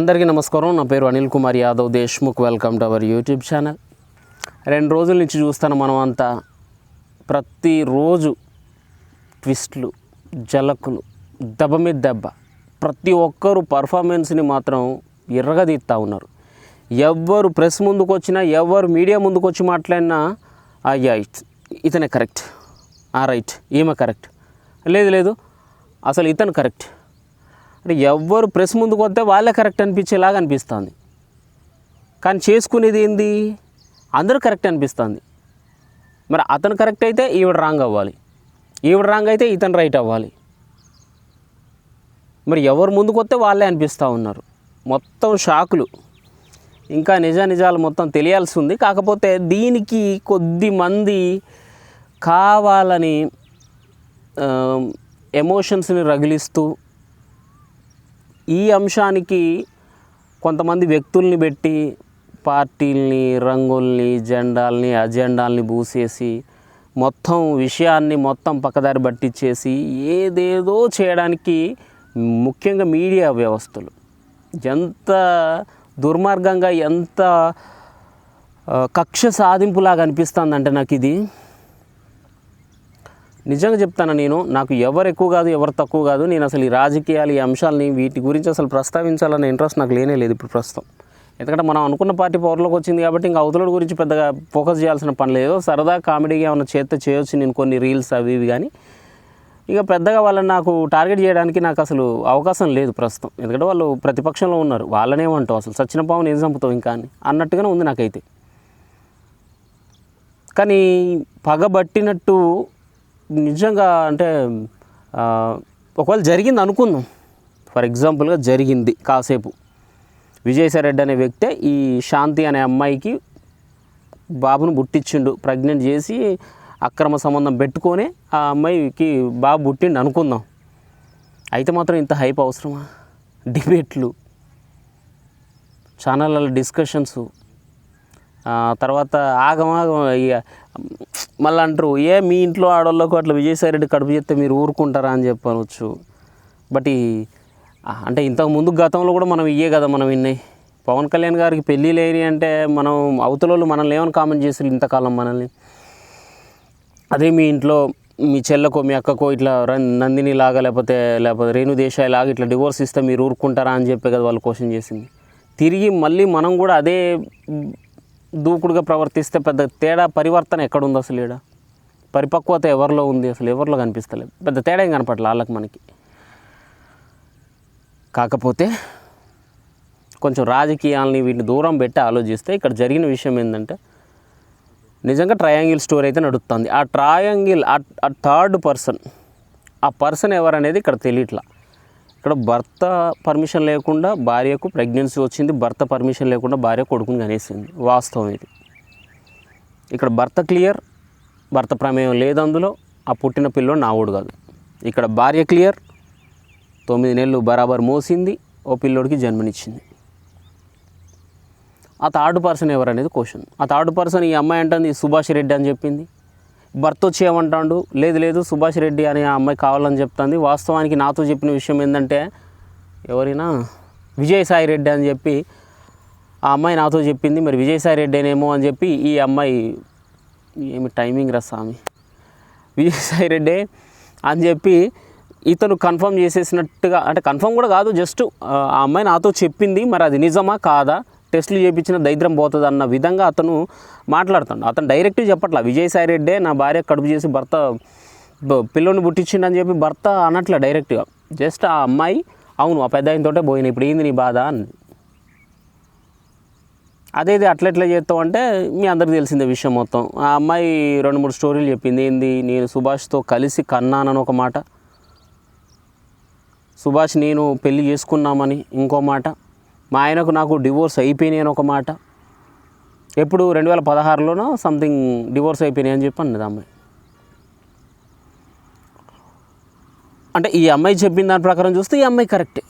అందరికీ నమస్కారం. నా పేరు Anil Kumar Yadav Deshmukh. Welcome to our YouTube channel. రెండు రోజుల నుంచి చూస్తాను మనం అంతా. ప్రతిరోజు ట్విస్ట్లు జలకులు దెబ్బ మీద దెబ్బ. ప్రతి ఒక్కరు పర్ఫార్మెన్స్ని మాత్రం ఎర్రగదీస్తూ ఉన్నారు. ఎవ్వరు ప్రెస్ ముందుకు వచ్చినా ఎవరు మీడియా ముందుకు వచ్చి మాట్లాడినా అయ్యా ఇతనే కరెక్ట్. ఆ రైట్ ఈమె కరెక్ట్. లేదు లేదు అసలు ఇతను కరెక్ట్. అంటే ఎవ్వరు ప్రెస్ ముందుకు వస్తే వాళ్ళే కరెక్ట్ అనిపించేలాగా అనిపిస్తుంది. కానీ చేసుకునేది ఏంది? అందరూ కరెక్ట్ అనిపిస్తుంది. మరి అతను కరెక్ట్ అయితే ఈవిడ రాంగ్ అవ్వాలి. ఈవిడ రాంగ్ అయితే ఇతను రైట్ అవ్వాలి. మరి ఎవరు ముందుకు వస్తే వాళ్ళే అనిపిస్తూ ఉన్నారు. మొత్తం షాకులు. ఇంకా నిజ నిజాలు మొత్తం తెలియాల్సి ఉంది. కాకపోతే దీనికి కొద్ది మంది కావాలని ఎమోషన్స్ని రగిలిస్తూ ఈ అంశానికి కొంతమంది వ్యక్తుల్ని పెట్టి పార్టీల్ని రంగుల్ని జెండాల్ని అజెండాల్ని పూసేసి మొత్తం విషయాన్ని మొత్తం పక్కదారి పట్టించేసి ఏదేదో చేయడానికి ముఖ్యంగా మీడియా వ్యవస్థలు. ఎంత దుర్మార్గంగా ఎంత కక్ష సాధింపులాగా అనిపిస్తుందంటే నాకు ఇది నిజంగా చెప్తాను నేను నాకు ఎవరు ఎక్కువ కాదు ఎవరు తక్కువ కాదు. నేను అసలు ఈ రాజకీయాలు ఈ అంశాలని వీటి గురించి అసలు ప్రస్తావించాలనే ఇంట్రెస్ట్ నాకు లేనే లేదు ఇప్పుడు ప్రస్తుతం. ఎందుకంటే మనం అనుకున్న పార్టీ పవర్లోకి వచ్చింది కాబట్టి ఇంకా అవతల గురించి పెద్దగా ఫోకస్ చేయాల్సిన పని లేదు. సరదా కామెడీగా ఏమైనా చేస్తే చేయొచ్చు నేను కొన్ని రీల్స్ అవి ఇవి కానీ. ఇక పెద్దగా వాళ్ళని నాకు టార్గెట్ చేయడానికి నాకు అసలు అవకాశం లేదు ప్రస్తుతం. ఎందుకంటే వాళ్ళు ప్రతిపక్షంలో ఉన్నారు. వాళ్ళనేమంటావు అసలు సచిన పావును ఏం చంపుతావు ఇంకా అని. అన్నట్టుగానే ఉంది నాకైతే. కానీ పగబట్టినట్టు నిజంగా అంటే ఒకవేళ జరిగింది అనుకుందాం. ఫర్ ఎగ్జాంపుల్గా జరిగింది కాసేపు. విజయసాయిరెడ్డి అనే వ్యక్తే ఈ శాంతి అనే అమ్మాయికి బాబును పుట్టించిండు. ప్రెగ్నెంట్ చేసి అక్రమ సంబంధం పెట్టుకొని ఆ అమ్మాయికి బాబు పుట్టిండు అనుకుందాం. అయితే మాత్రం ఇంత హైప్ అవసరమా? డిబేట్లు ఛానళ్ళ డిస్కషన్స్ తర్వాత ఆగమాగం మళ్ళీ అంటారు ఏ మీ ఇంట్లో ఆడవాళ్ళకు అట్లా విజయసాయి రెడ్డి కడుపు చెప్తే మీరు ఊరుకుంటారా? అని చెప్పనవచ్చు బట్ ఈ అంటే ఇంతకు ముందు గతంలో కూడా మనం ఇయ్యే కదా మనం విన్నాయి పవన్ కళ్యాణ్ గారికి పెళ్ళి లేని అంటే మనం అవతల వాళ్ళు మనల్ని ఏమని కామెంట్ చేసి ఇంతకాలం మనల్ని? అదే మీ ఇంట్లో మీ చెల్లకో మీ అక్కకో ఇట్లా నందిని లాగా లేకపోతే లేకపోతే రేణు దేశాయ్ లాగా ఇట్లా డివోర్స్ ఇస్తే మీరు ఊరుకుంటారా అని చెప్పే కదా వాళ్ళు క్వశ్చన్ చేసింది. తిరిగి మళ్ళీ మనం కూడా అదే దూకుడుగా ప్రవర్తిస్తే పెద్ద తేడా పరివర్తన ఎక్కడుంది అసలు ఈడ? పరిపక్వత ఎవరిలో ఉంది అసలు? ఎవరిలో కనిపిస్తలేదు? పెద్ద తేడా ఏం కనపడలేదు వాళ్ళకి మనకి. కాకపోతే కొంచెం రాజకీయాలని వీటిని దూరం పెట్టి ఆలోచిస్తే ఇక్కడ జరిగిన విషయం ఏంటంటే నిజంగా ట్రయాంగిల్ స్టోరీ అయితే నడుస్తుంది. ఆ ట్రయాంగిల్ ఆ థర్డ్ పర్సన్ ఆ పర్సన్ ఎవరనేది ఇక్కడ తెలియట్లా. ఇక్కడ భర్త పర్మిషన్ లేకుండా భార్యకు ప్రెగ్నెన్సీ వచ్చింది భర్త పర్మిషన్ లేకుండా భార్య కొడుకుని కనేసింది. వాస్తవం ఇది. ఇక్కడ భర్త క్లియర్ భర్త ప్రమేయం లేదు అందులో ఆ పుట్టిన పిల్లోడు నావుడు కాదు. ఇక్కడ భార్య క్లియర్ తొమ్మిది నెలలు బరాబర్ మోసింది ఓ పిల్లోడికి జన్మనిచ్చింది. ఆ థర్డ్ పర్సన్ ఎవరనేది క్వశ్చన్ ఆ థర్డ్ పర్సన్ ఈ అమ్మాయి అంటుంది సుభాష్ రెడ్డి అని చెప్పింది. భర్త వచ్చి ఏమంటాడు? లేదు లేదు సుభాష్ రెడ్డి అనే ఆ అమ్మాయి కావాలని చెప్తుంది. వాస్తవానికి నాతో చెప్పిన విషయం ఏంటంటే ఎవరైనా? విజయసాయి రెడ్డి అని చెప్పి ఆ అమ్మాయి నాతో చెప్పింది. మరి విజయసాయి రెడ్డి అనేమో అని చెప్పి ఈ అమ్మాయి ఏమి టైమింగ్ రా స్వామి? విజయసాయి రెడ్డి అని చెప్పి ఇతను కన్ఫర్మ్ చేసేసినట్టుగా అంటే కన్ఫర్మ్ కూడా కాదు జస్ట్ ఆ అమ్మాయి నాతో చెప్పింది. మరి అది నిజమా కాదా? టెస్టులు చేయించిన దైద్రం పోతుంది అన్న విధంగా అతను మాట్లాడుతాడు. అతను డైరెక్ట్గా చెప్పట్లా విజయసాయి రెడ్డే నా భార్య కడుపు చేసి భర్త పిల్లని పిల్లోని పుట్టించిండని చెప్పి భర్త అనట్లే డైరెక్ట్గా. జస్ట్ ఆ అమ్మాయి అవును ఆ పెద్ద ఆయనతోటే పోయిన ఇప్పుడు ఏంది నీ బాధ? అని. అదేది అట్లెట్లా చేస్తావు అంటే మీ అందరికి తెలిసిందే విషయం మొత్తం. ఆ అమ్మాయి రెండు మూడు స్టోరీలు చెప్పింది ఏంది నేను సుభాష్తో కలిసి కన్నానని ఒక మాట. సుభాష్ నేను పెళ్ళి చేసుకున్నామని ఇంకో మాట. మా ఆయనకు నాకు డివోర్స్ అయిపోయినాయి అని ఒక మాట. ఎప్పుడు రెండు వేల పదహారులోనో సంథింగ్ డివోర్స్ అయిపోయినాయి అని చెప్పి అన్నది అమ్మాయి. అంటే ఈ అమ్మాయి చెప్పిన దాని ప్రకారం చూస్తే ఈ అమ్మాయి కరెక్టే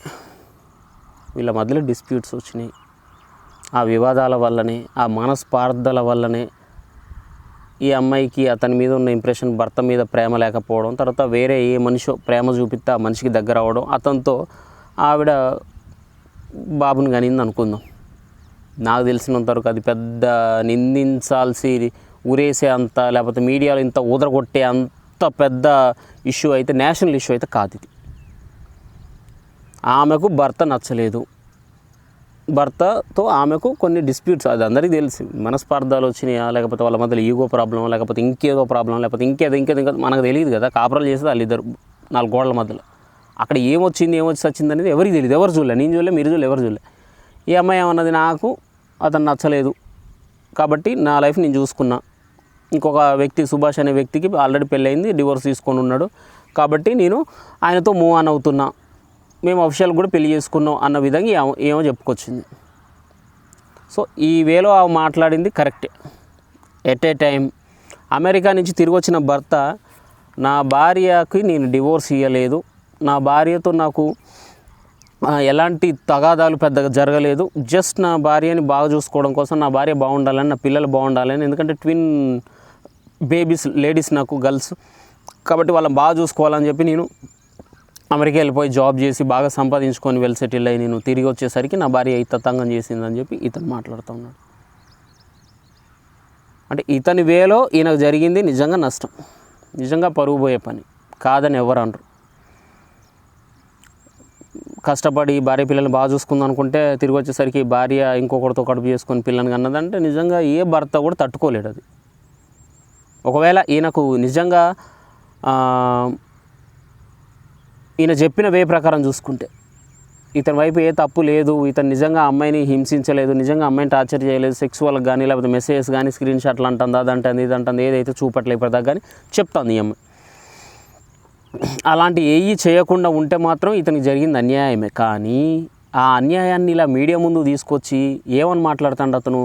వీళ్ళ మధ్యలో డిస్ప్యూట్స్ వచ్చినాయి. ఆ వివాదాల వల్లనే ఆ మనస్పార్థల వల్లనే ఈ అమ్మాయికి అతని మీద ఉన్న ఇంప్రెషన్ భర్త మీద ప్రేమ లేకపోవడం తర్వాత వేరే ఏ మనిషి ప్రేమ చూపిస్తే ఆ మనిషికి దగ్గర అవ్వడం అతనితో ఆవిడ బాబుని కనింది అనుకుందాం. నాకు తెలిసినంతవరకు అది పెద్ద నిందించాల్సి ఊరేసే అంత లేకపోతే మీడియాలో ఇంత ఊదరగొట్టే అంత పెద్ద ఇష్యూ అయితే నేషనల్ ఇష్యూ అయితే కాదు ఇది. ఆమెకు భర్త నచ్చలేదు. భర్తతో ఆమెకు కొన్ని డిస్ప్యూట్స్ అది అందరికీ తెలిసి. మనస్పార్థాలు వచ్చినాయా లేకపోతే వాళ్ళ మధ్యలో ఈగో ప్రాబ్లం లేకపోతే ఇంకేదో ప్రాబ్లం లేకపోతే ఇంకేదో ఇంకేదో ఇంకేదో మనకు తెలియదు కదా. కాపురాలు చేసేది వాళ్ళిద్దరు నాలుగు గోడల మధ్యలో. అక్కడ ఏమొచ్చింది ఏమొచ్చి వచ్చింది అనేది ఎవరికి తెలియదు ఎవరు చూడలే. నేను చూడలే మీరు చూడలే ఎవరు చూడలే. ఈ అమ్మాయి ఏమన్నది? నాకు అతను నచ్చలేదు. కాబట్టి నా లైఫ్ నేను చూసుకున్నా. ఇంకొక వ్యక్తి సుభాష్ అనే వ్యక్తికి ఆల్రెడీ పెళ్ళయింది డివోర్స్ తీసుకొని ఉన్నాడు. కాబట్టి నేను ఆయనతో మూవ్ ఆన్ అవుతున్నా. మేము అఫీషియల్ కూడా పెళ్ళి చేసుకున్నాం అన్న విధంగా ఏమో- ఏమో చెప్పుకొచ్చింది. సో ఈ వేలో ఆమె మాట్లాడింది కరెక్టే. ఎట్ ఏ టైం అమెరికా నుంచి తిరిగి వచ్చిన భర్త నా భార్యకి నేను డివోర్స్ ఇవ్వలేదు నా భార్యతో నాకు ఎలాంటి తగాదాలు పెద్దగా జరగలేదు. జస్ట్ నా భార్యని బాగా చూసుకోవడం కోసం నా భార్య బాగుండాలని నా పిల్లలు బాగుండాలని ఎందుకంటే ట్విన్ బేబీస్ లేడీస్ నాకు గర్ల్స్. కాబట్టి వాళ్ళని బాగా చూసుకోవాలని చెప్పి నేను అమెరికా వెళ్ళిపోయి జాబ్ చేసి బాగా సంపాదించుకొని వెల్ సెటిల్ అయ్యి నేను తిరిగి వచ్చేసరికి నా భార్య ఇతతంగం చేసిందని చెప్పి ఇతను మాట్లాడుతూ ఉన్నాడు. అంటే ఇతని వేలో ఈయనకు జరిగింది నిజంగా నష్టం. నిజంగా పరుగు పోయే పని. కాదని ఎవరు అనరు. కష్టపడి భార్య పిల్లల్ని బాగా చూసుకుందాం అనుకుంటే తిరిగి వచ్చేసరికి భార్య ఇంకొకరితో కడుపు చేసుకొని పిల్లని అన్నదంటే నిజంగా ఏ భర్త కూడా తట్టుకోలేడు అది. ఒకవేళ ఈయనకు నిజంగా ఈయన చెప్పిన వే ప్రకారం చూసుకుంటే ఇతని వైపు ఏ తప్పు లేదు ఇతను నిజంగా అమ్మాయిని హింసించలేదు నిజంగా అమ్మాయిని టార్చర్ చేయలేదు సెక్సువల్గా కానీ లేకపోతే మెసేజెస్ కానీ స్క్రీన్ షాట్లు అంటుంది అదంటుంది ఇది అంటుంది ఏదైతే చూపట్లేదు ఇప్పటిదాకా కానీ చెప్తాను ఈ అమ్మాయి. అలాంటి ఏవి చేయకుండా ఉంటే మాత్రం ఇతనికి జరిగింది అన్యాయమే. కానీ ఆ అన్యాయాన్ని ఇలా మీడియా ముందు తీసుకొచ్చి ఏమని మాట్లాడుతాడు అతను?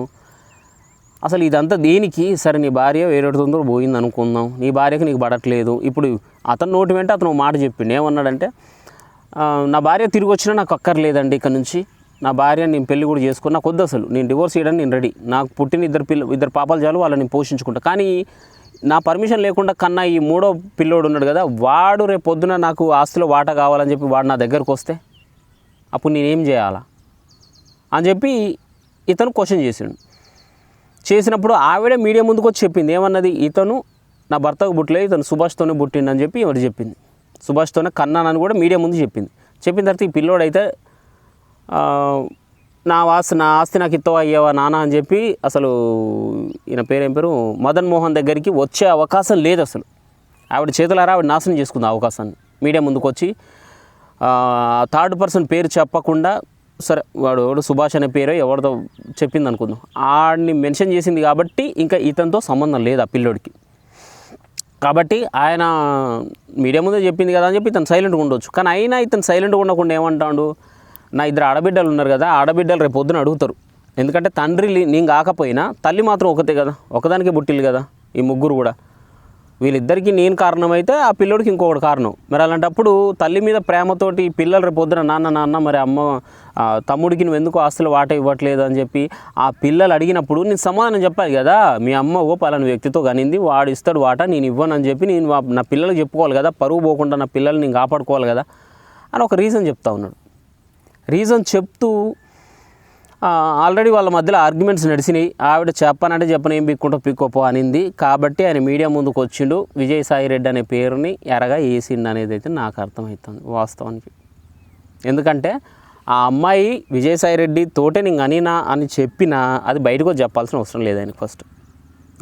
అసలు ఇదంతా దేనికి? సరే నీ భార్య వేరేడుతుందో పోయింది అనుకుందాం. నీ భార్యకి నీకు పడట్లేదు. ఇప్పుడు అతను నోటి వెంట అతను మాట చెప్పిండు. ఏమన్నాడంటే నా భార్య తిరిగి వచ్చినా నాకు అక్కర్లేదండి ఇక్కడ నుంచి. నా భార్య నేను పెళ్ళి కూడా చేసుకున్నా కొద్ది అసలు నేను డివోర్స్ చేయడానికి నేను రెడీ. నాకు పుట్టిన ఇద్దరు పిల్ల ఇద్దరు పాపాలు చాలు వాళ్ళని పోషించుకుంటా. కానీ నా పర్మిషన్ లేకుండా కన్నా ఈ మూడో పిల్లోడు ఉన్నాడు కదా వాడు రేపు పొద్దున నాకు ఆస్తిలో వాటా కావాలని చెప్పి వాడు నా దగ్గరకు వస్తే అప్పుడు నేనేం చేయాలా? అని చెప్పి ఇతను క్వశ్చన్ చేసిండు. చేసినప్పుడు ఆవిడే మీడియా ముందుకు వచ్చి చెప్పింది ఏమన్నది? ఇతను నా భర్తకు పుట్టలేదు ఇతను సుభాష్తోనే పుట్టిండని చెప్పి ఎవరు చెప్పింది. సుభాష్తోనే కన్నానని కూడా మీడియా ముందు చెప్పింది. చెప్పిన తర్వాత ఈ పిల్లోడైతే నా ఆస్తి నా ఆస్తి నాకు ఇత్తవా అయ్యావా నాన్న అని చెప్పి అసలు ఈయన పేరేం పేరు? మదన్ మోహన్ దగ్గరికి వచ్చే అవకాశం లేదు అసలు. ఆవిడ చేతులారా ఆవిడ నాశనం చేసుకుంది ఆ అవకాశాన్ని. మీడియా ముందుకు వచ్చి థర్డ్ పర్సన్ పేరు చెప్పకుండా సరే వాడు ఎవడు? సుభాష్ అనే పేరు ఎవరితో చెప్పింది అనుకుందాం. ఆడిని మెన్షన్ చేసింది కాబట్టి ఇంకా ఇతనితో సంబంధం లేదు ఆ పిల్లోడికి. కాబట్టి ఆయన మీడియా ముందే చెప్పింది కదా అని చెప్పి ఇతను సైలెంట్గా ఉండొచ్చు. కానీ అయినా ఇతను సైలెంట్గా ఉండకుండా ఏమంటాడు? నా ఇద్దరు ఆడబిడ్డలు ఉన్నారు కదా ఆడబిడ్డలు రేపు పొద్దున అడుగుతారు. ఎందుకంటే తండ్రి నేను కాకపోయినా తల్లి మాత్రం ఒకతే కదా ఒకదానికే పుట్టిల్లు కదా ఈ ముగ్గురు కూడా. వీళ్ళిద్దరికీ నేను కారణమైతే ఆ పిల్లోడికి ఇంకొకటి కారణం. మరి అలాంటప్పుడు తల్లి మీద ప్రేమతోటి పిల్లలు రేపు పొద్దున నాన్న నాన్న మరి అమ్మ తమ్ముడికి నువ్వు ఎందుకు ఆస్తులు వాట ఇవ్వట్లేదు అని చెప్పి ఆ పిల్లలు అడిగినప్పుడు నేను సమాధానం చెప్పాలి కదా మీ అమ్మ ఓ పలానా వ్యక్తితో కనింది వాడు ఇస్తాడు వాట నేను ఇవ్వనని చెప్పి నేను వా- నా పిల్లలకు చెప్పుకోవాలి కదా పరువు పోకుండా నా పిల్లల్ని నేను కాపాడుకోవాలి కదా అని ఒక రీజన్ చెప్తా ఉన్నాడు. రీజన్ చెప్తూ ఆల్రెడీ వాళ్ళ మధ్యలో ఆర్గ్యుమెంట్స్ నడిచినాయి. ఆవిడ చెప్పనంటే చెప్పను ఏం పిక్కుంటో పిక్కోపో అనింది. కాబట్టి ఆయన మీడియా ముందుకు వచ్చిండు. విజయసాయి రెడ్డి అనే పేరుని ఎరగా వేసిండు అనేది అయితే నాకు అర్థమవుతుంది వాస్తవానికి. ఎందుకంటే ఆ అమ్మాయి విజయసాయి రెడ్డి తోటే నేను అనినా అని చెప్పినా అది బయటకు చెప్పాల్సిన అవసరం లేదు ఆయనకి ఫస్ట్.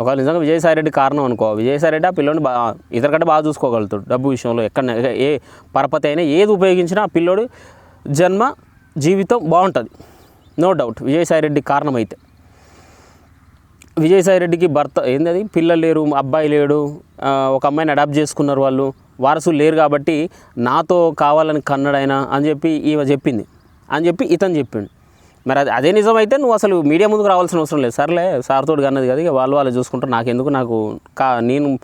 ఒకవేళ నిజంగా విజయసాయి రెడ్డి కారణం అనుకో విజయసాయి రెడ్డి ఆ పిల్లోని బాగా ఇతరకంటే బాగా చూసుకోగలుగుతాడు డబ్బు విషయంలో. ఎక్కడ ఏ పరపతి అయినా ఏది ఉపయోగించినా ఆ పిల్లోడు జన్మ జీవితం బాగుంటుంది. నో డౌట్ విజయసాయిరెడ్డి కారణమైతే. విజయసాయి రెడ్డికి భర్త ఏంది పిల్లలు లేరు అబ్బాయి లేడు ఒక అమ్మాయిని అడాప్ట్ చేసుకున్నారు వాళ్ళు. వారసులు లేరు కాబట్టి నాతో కావాలని కన్నడైనా అని చెప్పి ఈమె చెప్పింది. అని చెప్పి ఇతను చెప్పిండు. మరి అది అదే నిజమైతే నువ్వు అసలు మీడియా ముందుకు రావాల్సిన అవసరం లేదు. సర్లే సార్ తోడు కదా ఇక వాళ్ళు వాళ్ళు చూసుకుంటారు. నాకెందుకు నాకు కా నేను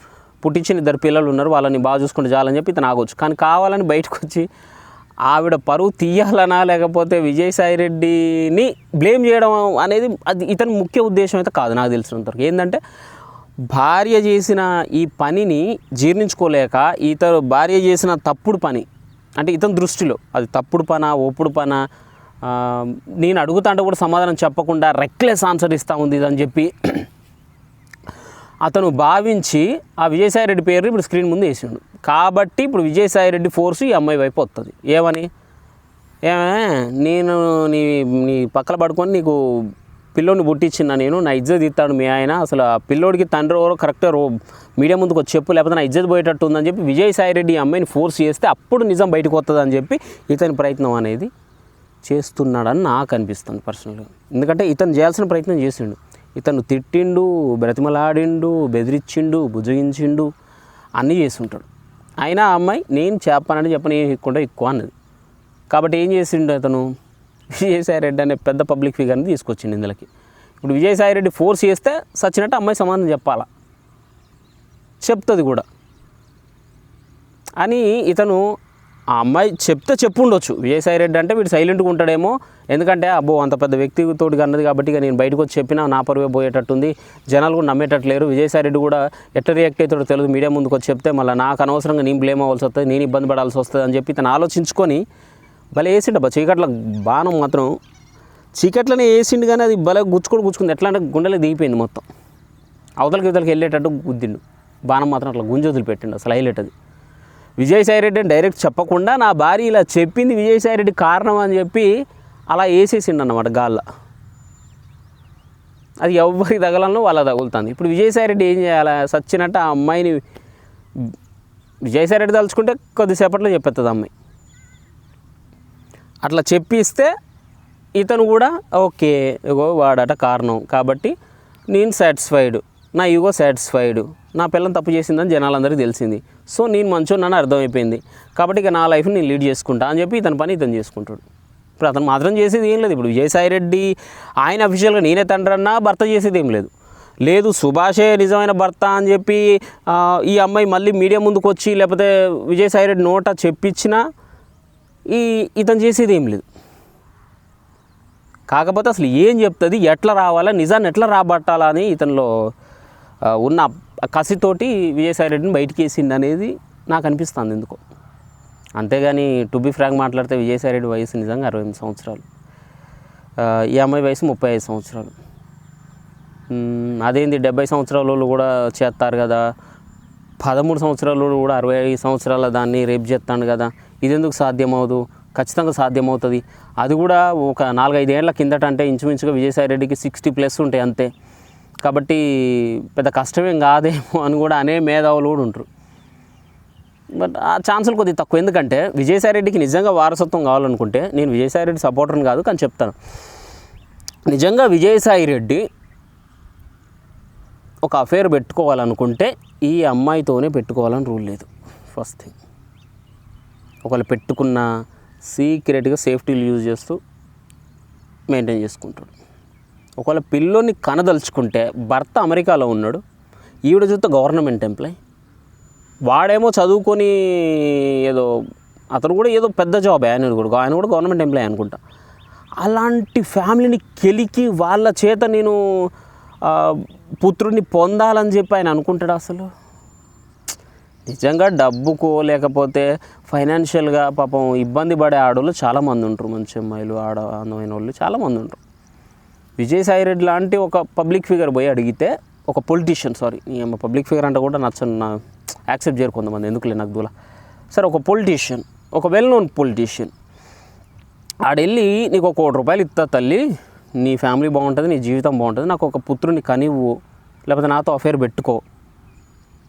పుట్టించిన ఇద్దరు పిల్లలు ఉన్నారు వాళ్ళని బాగా చూసుకుంటే చాలని చెప్పి ఇతను ఆగొచ్చు. కానీ కావాలని బయటకు వచ్చి ఆవిడ పరువు తీయాలనా లేకపోతే విజయసాయి రెడ్డిని బ్లేమ్ చేయడం అనేది అది ఇతని ముఖ్య ఉద్దేశం అయితే కాదు నాకు తెలిసినంతవరకు ఏంటంటే భార్య చేసిన ఈ పనిని జీర్ణించుకోలేక ఇతరు భార్య చేసిన తప్పుడు పని అంటే ఇతని దృష్టిలో అది తప్పుడు పన ఒప్పుడు పన నేను అడుగుతాంటే కూడా సమాధానం చెప్పకుండా రెక్లెస్ ఆన్సర్ ఇస్తూ ఉంది ఇది అని చెప్పి అతను భావించి ఆ విజయసాయి రెడ్డి పేరు ఇప్పుడు స్క్రీన్ ముందు వేసిండు. కాబట్టి ఇప్పుడు విజయసాయి రెడ్డి ఫోర్స్ ఈ అమ్మాయి వైపు వస్తుంది ఏమని? ఏమే నేను నీ నీ పక్కన పడుకొని నీకు పిల్లోని పుట్టించిన నేను నా ఇజ్జత్ ఇస్తాడు మీ ఆయన. అసలు ఆ పిల్లోడికి తండ్రి ఎవరో కరెక్ట్గా రో మీడియా ముందుకు వచ్చి చెప్పు లేకపోతే నా ఇజ్జత్ పోయేటట్టు ఉందని చెప్పి విజయసాయిరెడ్డి ఈ అమ్మాయిని ఫోర్స్ చేస్తే అప్పుడు నిజం బయటకు వస్తుంది అని చెప్పి ఇతని ప్రయత్నం అనేది చేస్తున్నాడని నాకు అనిపిస్తుంది పర్సనల్గా. ఎందుకంటే ఇతను చేయాల్సిన ప్రయత్నం చేసిండు. ఇతను తిట్టిండు బ్రతిమలాడిండు బెదిరించిండు భుజగించిండు అన్నీ చేస్తుంటాడు. అయినా ఆ అమ్మాయి నేను చెప్పానంటే చెప్పని ఎక్కువ ఎక్కువ అన్నది. కాబట్టి ఏం చేసిండు అతను? విజయసాయి రెడ్డి అనే పెద్ద పబ్లిక్ ఫిగర్ని తీసుకొచ్చిండు ఇందులోకి. ఇప్పుడు విజయసాయి రెడ్డి ఫోర్స్ చేస్తే సచ్చినట్టు అమ్మాయి సమాధానం చెప్పాలా? చెప్తుంది కూడా. అని ఇతను ఆ అమ్మాయి చెప్తే చెప్పుండొచ్చు. విజయసాయి రెడ్డి అంటే వీడు సైలెంట్గా ఉంటాడేమో ఎందుకంటే అబ్బో అంత పెద్ద వ్యక్తితోటి అన్నది కాబట్టి ఇక నేను బయటకు వచ్చి చెప్పినా నా పరువే పోయేటట్టుంది. జనాలు కూడా నమ్మేటట్లేరు. విజయసాయి రెడ్డి కూడా ఎట్లా రియాక్ట్ అవుతాడో తెలుగు మీడియా ముందుకు వచ్చి చెప్తే మళ్ళీ నాకు అనవసరంగా నేను బ్లేమ్ అవ్వాల్సి వస్తుంది నేను ఇబ్బంది పడాల్సి వస్తుంది అని చెప్పి తను ఆలోచించుకొని భలే వేసిండబ్బా చీకట్ల బాణం మాత్రం. చీకట్లనే వేసిండు కానీ అది భలే గుచ్చుకొని గుచ్చుకుంది. ఎట్లా అంటే గుండెలో దిగిపోయింది మొత్తం. అవతలకి ఇవతలకి వెళ్ళేటట్టు గుద్దిండు. బాణం మాత్రం అట్లా గుంజి వదిలిపెట్టిండు అసలు హైలైట్ అది. విజయసాయి రెడ్డి అని డైరెక్ట్ చెప్పకుండా నా భార్య ఇలా చెప్పింది విజయసాయి రెడ్డి కారణం అని చెప్పి అలా వేసేసిండు అన్నమాట గాల్లో. అది ఎవరికి తగలనో వాళ్ళ తగులుతుంది. ఇప్పుడు విజయసాయి రెడ్డి ఏం చేయాలి? సచ్చినట్టు ఆ అమ్మాయిని విజయసాయి రెడ్డి తలుచుకుంటే కొద్దిసేపట్లో చెప్పేస్తుంది అమ్మాయి. అట్లా చెప్పిస్తే ఇతను కూడా ఓకే ఇగో వాడట కారణం. కాబట్టి నేను సాటిస్ఫైడ్ నా ఇగో సాటిస్ఫైడ్ నా పిల్లని తప్పు చేసిందని జనాలందరికీ తెలిసింది. సో నేను మంచోన్నాను అర్థమైపోయింది. కాబట్టి ఇక నా లైఫ్ని నేను లీడ్ చేసుకుంటా అని చెప్పి ఇతని పని ఇతను చేసుకుంటాడు. ఇప్పుడు అతను మాత్రం చేసేది ఏం లేదు. ఇప్పుడు విజయసాయి రెడ్డి ఆయన అఫీషియల్గా నేనే తండ్రి అన్నా భర్త చేసేది ఏం లేదు. లేదు సుభాషే నిజమైన భర్త అని చెప్పి ఈ అమ్మాయి మళ్ళీ మీడియా ముందుకు వచ్చి లేకపోతే విజయసాయి రెడ్డి నోట చెప్పించినా ఈ ఇతను చేసేది ఏం లేదు. కాకపోతే అసలు ఏం చెప్తుంది ఎట్లా రావాలా నిజాన్ని ఎట్లా రాబట్టాలా అని ఇతనిలో ఉన్న కసితోటి విజయసాయి రెడ్డిని బయటికి వేసింది అనేది నాకు అనిపిస్తుంది ఎందుకో. అంతేగాని టు బి ఫ్రాంక్ మాట్లాడితే విజయసాయి రెడ్డి వయసు నిజంగా అరవై ఎనిమిది సంవత్సరాలు. ఈ అమ్మాయి వయసు ముప్పై ఐదు సంవత్సరాలు. అదేంది డెబ్బై సంవత్సరాల వాళ్ళు కూడా చేస్తారు కదా? పదమూడు సంవత్సరాల వాళ్ళు కూడా అరవై ఐదు సంవత్సరాల దాన్ని రేపు చేస్తాడు కదా? ఇది ఎందుకు సాధ్యమవుదు ఖచ్చితంగా సాధ్యమవుతుంది. అది కూడా ఒక నాలుగైదేళ్ళ కిందట అంటే ఇంచుమించుగా విజయసాయి రెడ్డికి సిక్స్టీ ప్లస్ ఉంటాయి అంతే. కాబట్టి పెద్ద కష్టమేం కాదేమో అని కూడా అనే మేధావులు కూడా ఉంటారు బట్ ఆ ఛాన్సులు కొద్దిగా తక్కువ. ఎందుకంటే విజయసాయి రెడ్డికి నిజంగా వారసత్వం కావాలనుకుంటే నేను విజయసాయి రెడ్డి సపోర్టర్ని కాదు కానీ చెప్తాను. నిజంగా విజయసాయి రెడ్డి ఒక అఫేర్ పెట్టుకోవాలనుకుంటే ఈ అమ్మాయితోనే పెట్టుకోవాలని రూల్ లేదు. ఫస్ట్ థింగ్ ఒకవేళ పెట్టుకున్న సీక్రెట్గా సేఫ్టీలు యూజ్ చేస్తూ మెయింటైన్ చేసుకుంటాడు. ఒకవేళ పిల్లోని కనదలుచుకుంటే భర్త అమెరికాలో ఉన్నాడు. ఈవిడ చూస్తే గవర్నమెంట్ ఎంప్లాయ్. వాడేమో చదువుకొని ఏదో అతను కూడా ఏదో పెద్ద జాబ్ ఆయన కూడా ఆయన కూడా గవర్నమెంట్ ఎంప్లాయ్ అనుకుంటా. అలాంటి ఫ్యామిలీని కెలికి వాళ్ళ చేత నేను పుత్రుడిని పొందాలని చెప్పి ఆయన అనుకుంటాడు అసలు? నిజంగా డబ్బుకో లేకపోతే ఫైనాన్షియల్గా పాపం ఇబ్బంది పడే ఆడవాళ్ళు చాలామంది ఉంటారు మంచి అమ్మాయిలు ఆడ అందమైన వాళ్ళు చాలామంది ఉంటారు. విజయసాయి రెడ్డి లాంటి ఒక పబ్లిక్ ఫిగర్ పోయి అడిగితే ఒక పొలిటీషియన్ సారీ పబ్లిక్ ఫిగర్ అంటే కూడా నచ్చను నా యాక్సెప్ట్ చేయరు కొంతమంది. ఎందుకులే నాకు దూల. సరే ఒక పొలిటీషియన్ ఒక వెల్ నోన్ పొలిటీషియన్ ఆడెళ్ళి నీకు ఒక కోటి రూపాయలు ఇస్తా తల్లి. నీ ఫ్యామిలీ బాగుంటుంది నీ జీవితం బాగుంటుంది. నాకు ఒక పుత్రుని కనివ్వు. లేకపోతే నాతో అఫేర్ పెట్టుకో.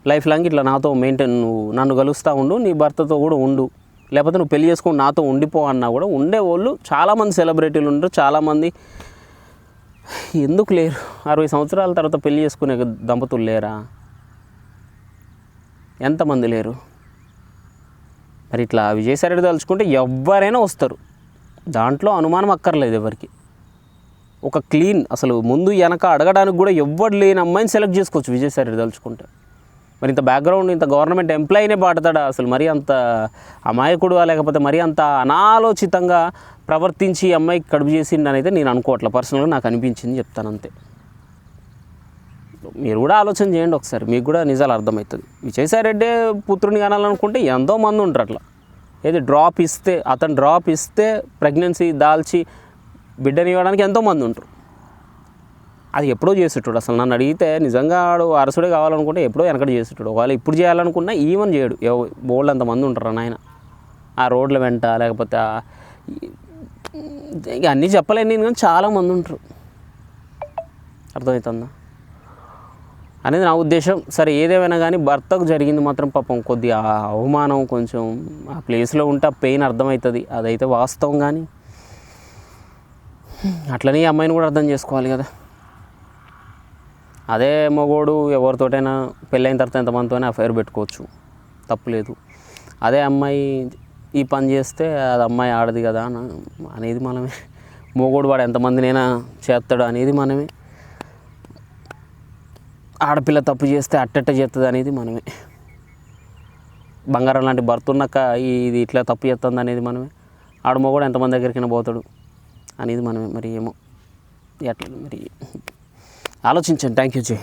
లైఫ్ లాంగ్ ఇట్లా నాతో మెయింటైన్ నువ్వు. నన్ను కలుస్తూ ఉండు నీ భర్తతో కూడా ఉండు. లేకపోతే నువ్వు పెళ్ళి చేసుకుని నాతో ఉండిపో అన్నా కూడా ఉండేవాళ్ళు చాలామంది సెలబ్రిటీలు ఉండరు. చాలామంది ఎందుకు లేరు? అరవై సంవత్సరాల తర్వాత పెళ్ళి చేసుకునే దంపతులు లేరా? ఎంతమంది లేరు? మరి ఇట్లా విజయసాయిరెడ్డి తలుచుకుంటే ఎవరైనా వస్తారు. దాంట్లో అనుమానం అక్కర్లేదు ఎవరికి. ఒక క్లీన్ అసలు ముందు వెనక అడగడానికి కూడా ఎవ్వడు లేని అమ్మాయిని సెలెక్ట్ చేసుకోవచ్చు విజయసాయిరెడ్డి తలుచుకుంటే. మరి ఇంత బ్యాక్గ్రౌండ్ ఇంత గవర్నమెంట్ ఎంప్లాయీనే పాడతాడా? అసలు మరీ అంత అమాయకుడు లేకపోతే మరీ అంత అనాలోచితంగా ప్రవర్తించి అమ్మాయికి కడుపు చేసిండనైతే అయితే నేను అనుకోవట్లే. పర్సనల్గా నాకు అనిపించింది చెప్తాను అంతే. మీరు కూడా ఆలోచన చేయండి ఒకసారి. మీకు కూడా నిజాలు అర్థమవుతుంది. విజయసాయిరెడ్డి పుత్రుని కనాలనుకుంటే ఎంతో మంది ఉంటారు అట్లా. ఏది డ్రాప్ ఇస్తే అతను డ్రాప్ ఇస్తే ప్రెగ్నెన్సీ దాల్చి బిడ్డని ఇవ్వడానికి ఎంతోమంది ఉంటారు. అది ఎప్పుడో చేసేటోడు. అసలు నన్ను అడిగితే నిజంగా వాడు అరసుడే కావాలనుకుంటే ఎప్పుడో వెనకటి చేసేటోడు. ఒకవేళ ఇప్పుడు చేయాలనుకున్నా ఈవెన్ చేయడు. బోల్డ్ అంతమంది ఉంటారు నాయన ఆ రోడ్ల వెంట లేకపోతే ఇక అన్నీ చెప్పలేను నేను కానీ చాలామంది ఉంటారు. అర్థమవుతుందా? అనేది నా ఉద్దేశం. సరే ఏదేమైనా కానీ భర్తకు జరిగింది మాత్రం పాపం కొద్దిగా ఆ అవమానం కొంచెం ఆ ప్లేస్లో ఉంటే ఆ పెయిన్ అర్థమవుతుంది అదైతే వాస్తవం కానీ అట్లనే ఈ అమ్మాయిని కూడా అర్థం చేసుకోవాలి కదా. అదే మగోడు ఎవరితోటైనా పెళ్ళైన తర్వాత ఎంతమందితోనే అఫైర్ పెట్టుకోవచ్చు. తప్పులేదు అదే అమ్మాయి ఈ పని చేస్తే అది అమ్మాయి ఆడది కదా అని అనేది మనమే. మగోడు వాడు ఎంతమందినైనా చేస్తాడు అనేది మనమే. ఆడపిల్ల తప్పు చేస్తే అట్టట్ట చేస్తుంది అనేది మనమే. బంగారం లాంటి భర్త ఉన్నాక ఇది ఇట్లా తప్పు చేస్తుంది అనేది మనమే. ఆడమో కూడా ఎంతమంది దగ్గరికైనా పోతాడు అనేది మనమే. మరి ఏమో. ఎట్లా మరి? ఆలోచించండి. థ్యాంక్ యూ జై